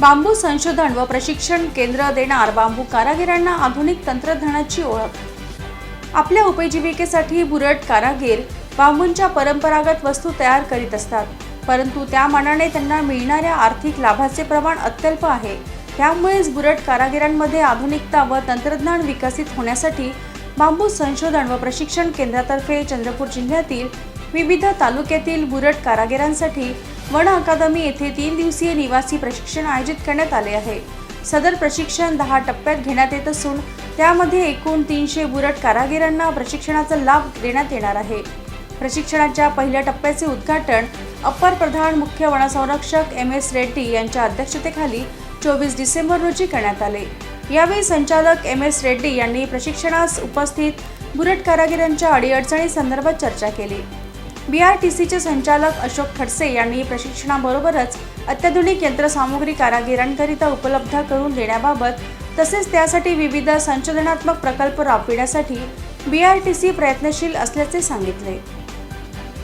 बांबू संशोधन व प्रशिक्षण केंद्र देणार बांबू कारागिरांना आधुनिक तंत्रज्ञानाची ओळख. आपल्या उपजीविकेसाठी बुरट कारागीर बांबूंच्या परंपरागत वस्तू तयार करीत असतात. परंतु त्या मानाने त्यांना मिळणाऱ्या आर्थिक लाभाचे प्रमाण अत्यल्प आहे. त्यामुळेच बुरट कारागिरांमध्ये आधुनिकता व तंत्रज्ञान विकसित होण्यासाठी बांबू संशोधन व प्रशिक्षण केंद्रातर्फे चंद्रपूर जिल्ह्यातील विविध तालुक्यातील बुरट कारागिरांसाठी वन अकादमी येथे तीन दिवसीय निवासी प्रशिक्षण आयोजित करण्यात आले आहे. सदर प्रशिक्षण दहा टप्प्यात घेण्यात येत असून त्यामध्ये एकूण तीनशे बुरट कारागिरांना प्रशिक्षणाचा लाभ देण्यात येणार आहे. प्रशिक्षणाच्या पहिल्या टप्प्याचे उद्घाटन अप्पर प्रधान मुख्य वनसंरक्षक एम एस रेड्डी यांच्या अध्यक्षतेखाली चोवीस डिसेंबर रोजी करण्यात आले. यावेळी संचालक एम एस रेड्डी यांनी प्रशिक्षणास उपस्थित बुरट कारागिरांच्या अडीअडचणी संदर्भात चर्चा केली. बी आर टी सीचे संचालक अशोक खडसे यांनी प्रशिक्षणाबरोबरच अत्याधुनिक यंत्रसामुग्री कारागिरांकरिता उपलब्ध करून देण्याबाबत तसेच त्यासाठी विविध संशोधनात्मक प्रकल्प राबविण्यासाठी बी आर टी सी प्रयत्नशील असल्याचे सांगितले.